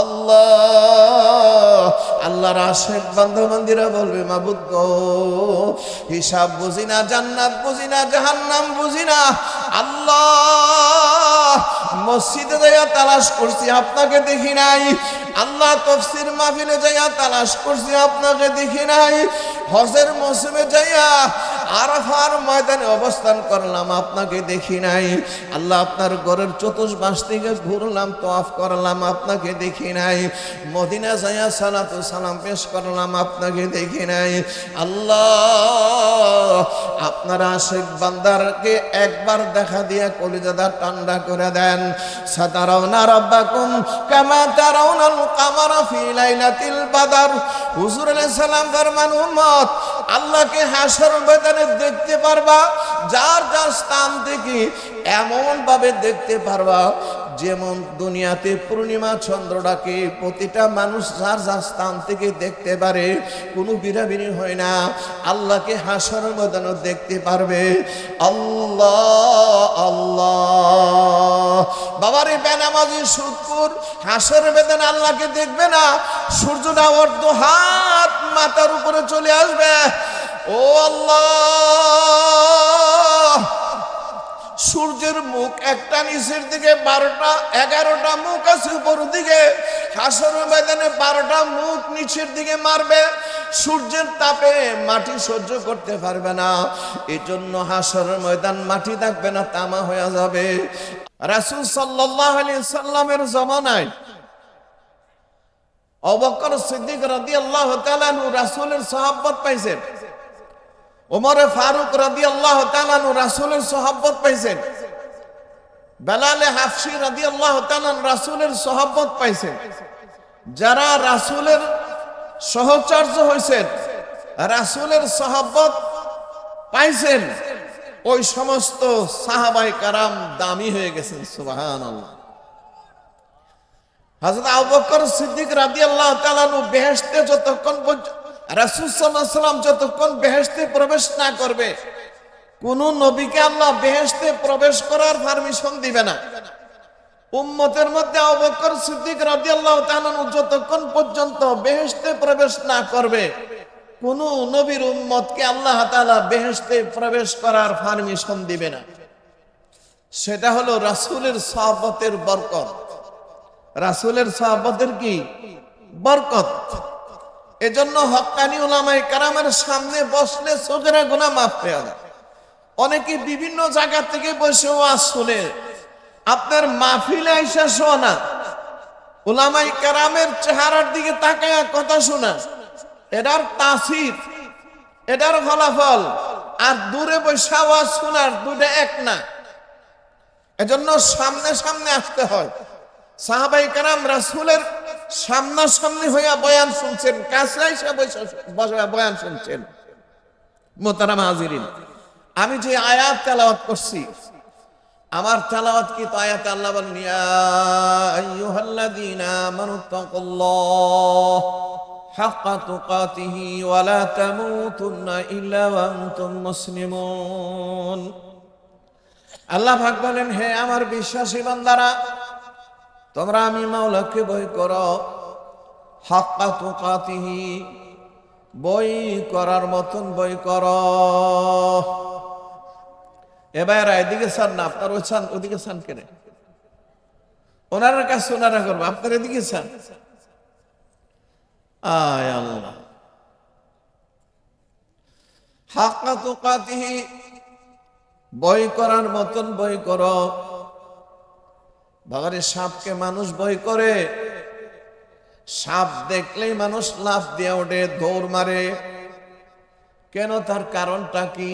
আল্লাহ। আল্লাহর আশেক বান্ধব মন্দিরা বলবে, মাবুদ গো, হিসাব বুঝি না, জান্নাত বুঝি না, জাহান্নাম বুঝি না। আল্লাহ, মসজিদে যাইয়া তালাশ করছি, আপনাকে দেখি নাই। আল্লাহ তফসির মাহফিলে যাইয়া তালাশ করছি, আপনাকে দেখি নাই। হজের মৌসুমে যাইয়া আরাফার ময়দানে অবস্থান করলাম, আপনাকে দেখি নাই। আল্লাহ আপনার ঘরের চতুর্পাশ থেকে ঘুরলাম তোয়াফ করলাম, আপনাকে দেখি নাই। মদিনা যাইয়া সালাতু সালাম পেশ করলাম, আপনাকে দেখি নাই। আল্লাহ, আপনারা শেখ বান্দারকে একবার দেখা দিয়া কলিজাদা ঠান্ডা করে দেন। সাতারাউনা রাব্বাকুম কামা তারাউনাল কামারা ফি লাইলাতিল বাদার। হুজুর আলাইহিস সালাম ফরমান, উম্মত, আল্লাহকে হাসর ময়দানে দেখতে পারবা, যার যার স্থান থেকে এমন ভাবে দেখতে পারবা, যেমন দুনিয়াতে পূর্ণিমা চন্দ্রটাকে প্রতিটা মানুষ যার যার স্থান থেকে দেখতে পারে, কোনো বিরাবিরি হয় না। আল্লাহকে হাসর ময়দানও দেখতে পারবে। আল্লাহ আল্লাহ। বাবার এই বেনামাজি সুদপুর, হাসর বেদন আল্লাহকে দেখবে না? সূর্যটা অর্ধ হাত মাথার উপরে চলে আসবে। ও আল্লাহ! সূর্যের মুখ একটা নিচের দিকে, বারোটা, এগারোটা মুখ আছে উপর দিকে। হাসর ময়দানে বারোটা মুখ নিচের দিকে মারবে। সূর্যের তাপে মাটি সহ্য করতে পারবে না। এই জন্য হাসর ময়দান মাটি থাকবে না, তামা হয়ে যাবে। রাসুল সাল্লাহ আলি সাল্লামের জমানায় অবকর সিদ্দিক রাদি আল্লাহ রাসুলের সাহাব্বত পাইছেন। ওমরে ফারুক রাদি আল্লাহ তালানু রাসুলের সাহাব্বত পাইছেন। বেলালে হাফসি রাদি আল্লাহ তালান রাসুলের সাহাব্বত পাইছেন। যারা রাসুলের সহচর্য হয়েছেন রাসুলের সাহাব্বত পাইছেন, ওই সমস্ত সাহাবাই কারাম দামি হয়ে গেছেন সুবাহান আল্লাহ হাজরত আবু বকর সিদ্দিক রাদিয়াল্লাহু তাআলা নু বেহেশতে যতক্ষণ রাসূল আলাইহি যতক্ষণ বেহেশতে প্রবেশ না করবে, কোন নবীকে আল্লাহ বেহেশতে প্রবেশ করার পারমিশন দিবে না। উম্মতের মধ্যে আবু বকর সিদ্দিক রাদিয়াল্লাহু তাআলা যতক্ষণ পর্যন্ত বেহেশতে প্রবেশ না করবে, কোন নবীর উম্মতকে আল্লাহ তাআলা বেহেশতে প্রবেশ করার পারমিশন দিবে না। সেটা হলো রাসূলের সাহাবতের বরকত। রাসুলের সাহাবাদের কি? বরকত। এজন্য হকানি ওলামাই কারামের সামনে বসলে চোখেরা গোনা মাফ হয়ে যায়। অনেকে বিভিন্ন জায়গা থেকে বসে ওয়াজ শুনে, আপনার মাহফিলে আইসা শোনা ওলামাই কারামের চেহারার দিকে তাকায়া কথা শোনা এটার তাসির, এটার ফলাফল, আর দূরে বসে আওয়াজ শোনার দুটা এক না। এজন্য সামনে সামনে আসতে হয়। সাহাবাই কারাম রাসুলের সামনাসামনি হইয়া বয়ান শুনছেন কাছে বসে বয়ান শুনছেন। মোতারাম হাজিরিন, আমি যে আয়াত তেলাওয়াত করছি, আমার তেলাওয়াত কি তো আয়াত আল্লাহ বলেন, ইয়া আইয়ুহাল্লাযীনা আমানু তাকুল্লাহ হাক্কা তুকাতিহি ওয়া লা তামুতুন্না ইল্লা ওয়া আল্লাহ বলেন, হে আমার বিশ্বাসী বান্দারা তোমরা আমি মাওলাকে বই করো। হাক্কা তুকাতিহি, বই করার মতন বই কর। এবার এদিকে চান না, আপনার ওই চান, ওদিকে চান কেনে? ওনার কাছে ওনারা করব, আপনার এদিকে চান? আয় আল্লাহ। হাক্কা তুকাতিহি, বই করার মতন বই করো। বাবারে, সাপকে মানুষ ভয় করে। সাপ দেখলেই মানুষ লাফ দিয়ে ওঠে, দৌড় মারে। কেন তার কারণটা কি?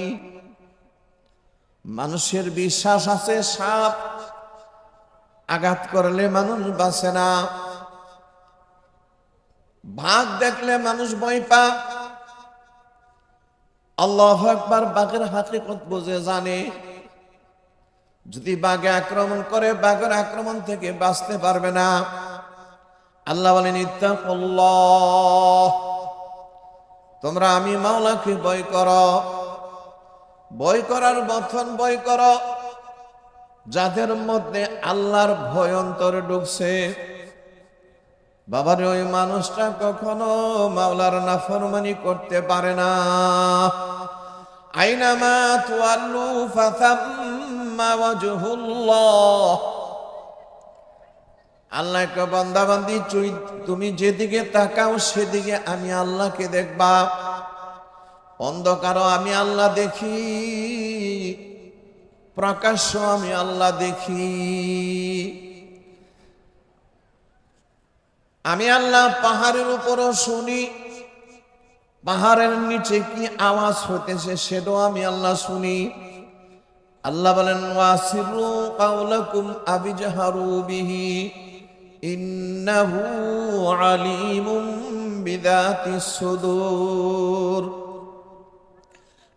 মানুষের বিশ্বাস আছে, সাপ আঘাত করলে মানুষ বাঁচে না। ভাগ দেখলে মানুষ ভয় পা আল্লাহ একবার বাঘের হাকিকত বুঝে, জানে। যদি বাঘে আক্রমণ করে, বাঘের আক্রমণ থেকে বাঁচতে পারবে না। আল্লাহ বলেন, ইত্তাকুল্লাহ, তোমরা আমি মাওলাকে বই কর। বই করার মতন বই কর, যাদের মধ্যে আল্লাহর ভয় অন্তরে ঢুকছে। বাবার, ওই মানুষটা কখনো মাওলার নাফরমানি করতে পারে না। আইনামা তুয়াল্লু ফাতাম্মা আল্লাহকে বান্দাবান্দি, চুই, তুমি যেদিকে তাকাও সেদিকে আমি আল্লাহকে দেখবা। আমি আল্লাহ দেখি প্রকাশ্য আমি আল্লাহ দেখি। আমি আল্লাহ পাহাড়ের উপরও শুনি, পাহাড়ের নিচে কি আওয়াজ হতেছে সেটাও আমি আল্লাহ শুনি। আল্লাহ বলেন, ওয়াসিরু কাউলাকুম আবিজহারু বিহি, ইন্নাহু আলিমুম বিদাতিস সুদূর।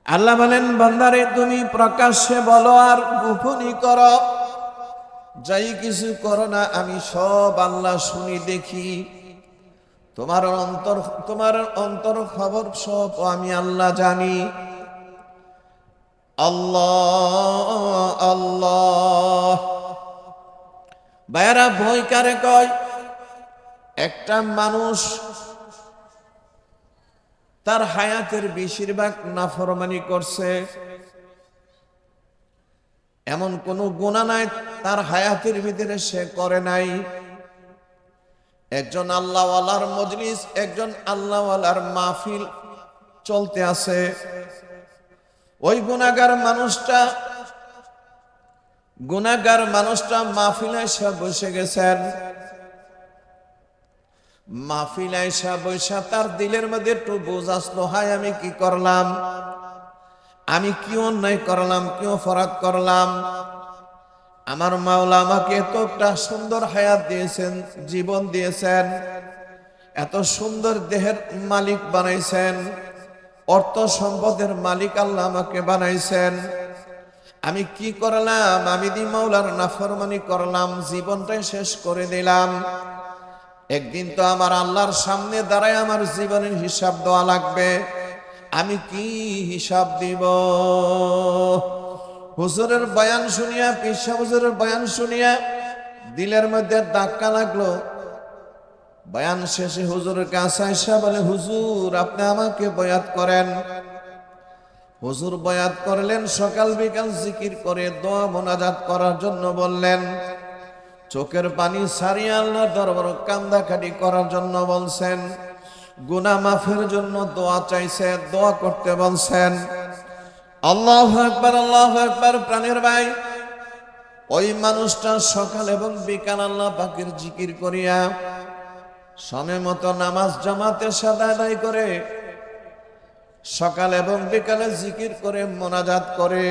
আল্লাহ বলেন, বান্দারে, তুমি প্রকাশ্যে বলো আর গোপনই করো। যাই কিছু করো না, আমি সব আল্লাহ শুনি, দেখি। তোমার অন্তর তোমার অন্তর খবর সব আমি আল্লাহ জানি। আল্লাহ আল্লাহ। ভাইয়ারা, ভয় কারে কয়? একটা মানুষ তার হায়াতের বেশিরভাগ নাফরমানি করছে। এমন কোন গুণা নাই, তার হায়াতের ভিতরে সে করে নাই। একজন আল্লাহওয়ালার মজলিস, একজন আল্লাহওয়ালার মাহফিল চলতে আছে। ওই গুণাগার মানুষটা গুণাগার মানুষটা মাহফিল এসে বসে গেছেন। মাহফিল এসে বসে তার দিলের মধ্যে একটু বোঝ আসলো, হায়, আমি কি করলাম? আমি কি অন্যায় করলাম? কি অপরাধ করলাম? আমার মাওলা আমাকে এত একটা সুন্দর হায়াত দিয়েছেন, জীবন দিয়েছেন, এত সুন্দর দেহের মালিক বানাইছেন। অর্থ সম্পদের মালিক আল্লাহ আমাকে বানাইছেন। আমি কি করলাম? আমি দি মাওলার নাফরমানি করলাম, জীবনটাই শেষ করে দিলাম। একদিন তো আমার আল্লাহর সামনে দাঁড়ায় আমার জীবনের হিসাব দেওয়া লাগবে। আমি কি হিসাব দিব? হুজুরের বয়ান শুনিয়া পিসা হুজুরের বয়ান শুনিয়া দিলের মধ্যে ধাক্কা লাগল। বয়ান শেষে হুজুরের কাছে বলে, হুজুর, আপনি আমাকে বয়াত করেন। হুজুর বয়াত করলেন, সকাল বিকাল জিকির করে দোয়া মোনাজাত করার জন্য বললেন। চোখের পানি সারিয়া আল্লাহ দরবার কান্দাকাটি করার জন্য বলছেন। গুনা মাফের জন্য দোয়া চাইছে, দোয়া করতে বলছেন। আল্লাহ একবার আল্লাহ একবার প্রাণের ভাই। ওই মানুষটা সকাল এবং বিকাল আল্লাহ পাকের জিকির করিয়া সময় মতো নামাজ জামাতে সাদা আদায় করে, সকাল এবং বিকালে জিকির করে, মোনাজাত করে।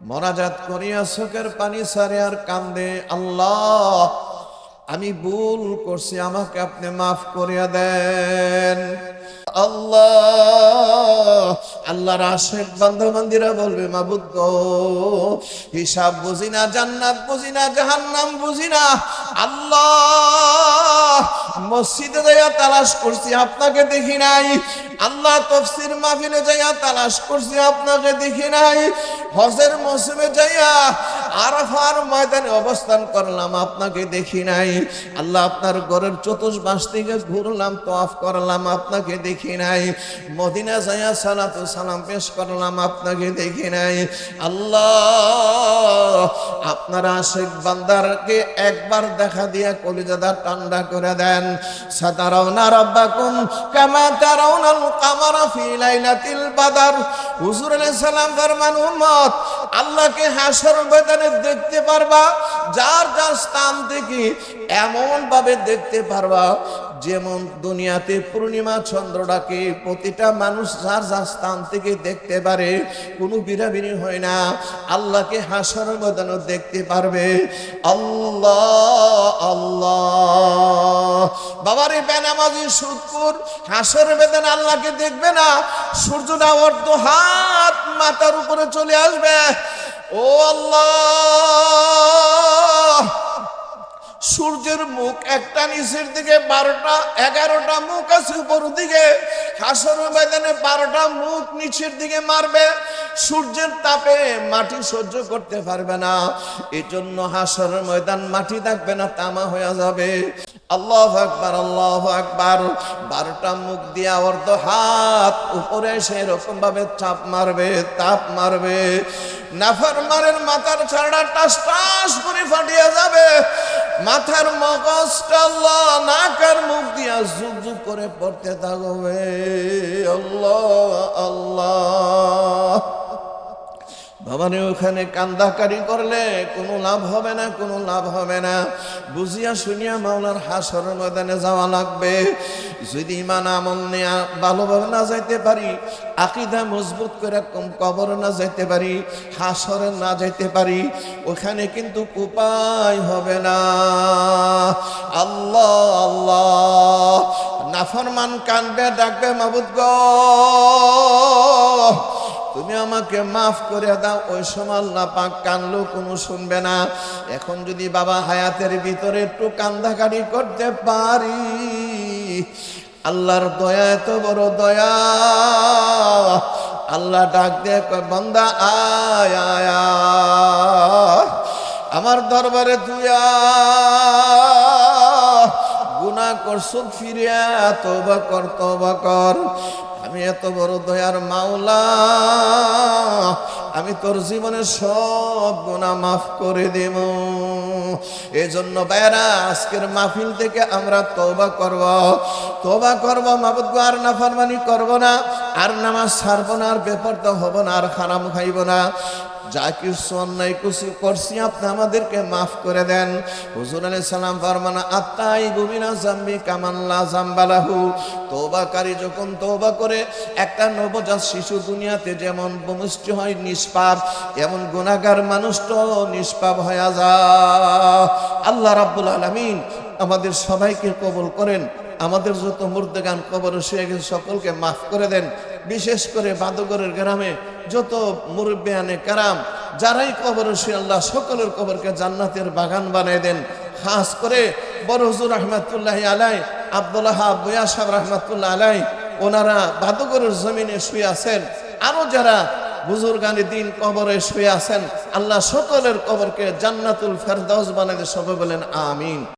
মোনাজাত করিয়া চোখের পানি সারে আর কান্দে, আল্লাহ, আমি ভুল করছি, আমাকে আপনি মাফ করিয়া দেন। আল্লাহ। আল্লাহর আশেক বান্ধব মন্দিরা বলবে, মাবুদ হিসাব বুঝি না, জান্নাত বুঝি না, জাহান্নাম বুঝি না। আল্লাহ, মসজিদে যাইয়া তালাশ করছি, আপনাকে দেখি নাই। আল্লাহ তফসির মাহফিলে যাইয়া তালাশ করছি, আপনাকে দেখি নাই। হজের মৌসুমে যাইয়া আরাফার ময়দানে অবস্থান করলাম, আপনাকে দেখি নাই। আল্লাহ আপনার ঘরের চতুর্পাশ থেকে ঘুরলাম তোয়াফ করলাম, আপনাকে দেখি নাই। মদিনা যাইয়া সালাতু সালাম পেশ করলাম, আপনাকে দেখি নাই। আল্লাহ, আপনার আশেক বান্দারকে একবার দেখা দিয়া কলিজাদা ঠান্ডা করে দেন। সাতারাউনা রাব্বাকুম কামা না কামারা ফি লাইলাতিল বাদার। হুজুর সালাম ফরমান, উম্মত, আল্লাহকে হাসর ময়দানে দেখতে পারবা, যার যার স্থান থেকে এমন ভাবে দেখতে পারবা যেমন দুনিয়াতে পূর্ণিমা চন্দ্রটাকে প্রতিটা মানুষ যার যার স্থান থেকে দেখতে পারে, কোনো বিরাবিরি হয় না। আল্লাহকে হাসর ময়দানও দেখতে পারবে। আল্লাহ আল্লাহ। বাবার এই বেনামাজি সুদপুর, হাসর বেদন আল্লাহকে দেখবে না? সূর্যটা অর্ধ হাত মাথার উপরে চলে আসবে। ও আল্লাহ! সূর্যের মুখ একটা নিচের দিকে, বারোটা, এগারোটা মুখ আছে উপর দিকে। হাসর ময়দানে বারোটা মুখ নিচের দিকে মারবে। সূর্যের তাপে মাটি সহ্য করতে পারবে না। এই জন্য হাসর ময়দান মাটি থাকবে না, তামা হয়ে যাবে। আল্লাহ একবার আল্লাহ একবার বারোটা মুখ দিয়া অর্ধ হাত উপরে সেরকম ভাবে চাপ মারবে, তাপ মারবে। নাফার মারের মাথার ছাড়া টাস টাস করে ফাটিয়ে যাবে। মাথার মগজটা আল্লাহ নাকার মুখ দিয়া যুগ যুগ করে পড়তে থাকবে আল্লাহ আল্লাহ। বাবারে ওখানে কান্দাকারি করলে কোনো লাভ হবে না, কোনো লাভ হবে না। বুঝিয়া শুনিয়া মাওলার হাসর ময়দানে যাওয়া লাগবে। যদি ইমান আমল নেয়া ভালোভাবে না যাইতে পারি, আকিদা মজবুত করে কবর না যাইতে পারি, হাসরে না যাইতে পারি, ওখানে কিন্তু উপায় হবে না। আল্লাহ আল্লাহ, নাফরমান কানবে, ডাকবে, মাবুদ গো। তুমি আমাকে মাফ করে দাও, ওই সময় আল্লাহ পাক কানলো কোনো শুনবে না এখন যদি বাবা হায়াতের ভিতরে একটু কান্দাকাটি করতে পারি, আল্লাহর দয়া এত বড় দয়া আল্লাহ ডাক দিয়ে বান্দা, আয় আয়। আমার দরবারে তুই আয়। গুনাহ করছ ফিরিয়া তওবা কর তওবা কর আমি এত বড় দয়ার মাওলা, আমি তোর জীবনে সব গুণা মাফ করে দেব। এই জন্য বাইরা আজকের মাহফিল থেকে আমরা তৌবা করব। তৌবা করব মাবুদ আর আর নাফরমানি করব না। আর নামাজ ছাড়বো না, আর বেপরদা হব না, আর খারাম খাইব না। যা কিছু অন্যায় কিছু করছি, আপনি আমাদেরকে মাফ করে দেন। হুজুর আলী সালাম ফরমানা আত্মাই গুমিনা জাম্বি কামাল্লা জাম্বালাহু তৌবাকারী যখন তৌবা করে, একটা নবজাত শিশু দুনিয়াতে যেমন ভূমিষ্ঠ হয় নিষ্পাপ, এমন গুণাগার মানুষটাও নিষ্পাপ হয়ে যা। আল্লাহ রাব্বুল আলামিন আমাদের সবাইকে কবল করেন। আমাদের যত মুর্দেগান কবর শুয়ে গেছে সকলকে মাফ করে দেন। বিশেষ করে বাদগরের গ্রামে যত মুরব্বিয়ানে কারাম, যারাই কবর আল্লাহ সকলের কবরকে জান্নাতের বাগান বানিয়ে দেন। খাস করে বড় হুজুর রহমতুল্লাহ আলাই আবদুল্লাহ বয়া সাহেব রহমতুল্লাহ আলাই ওনারা বাদগরের জমিনে শুয়ে আছেন। আরও যারা বুজুর্গানি দিন কবরে শুয়ে আছেন, আল্লাহ সকলের কবরকে জান্নাতুল ফেরদাউস বানাতে সবাই বলেন, আমিন।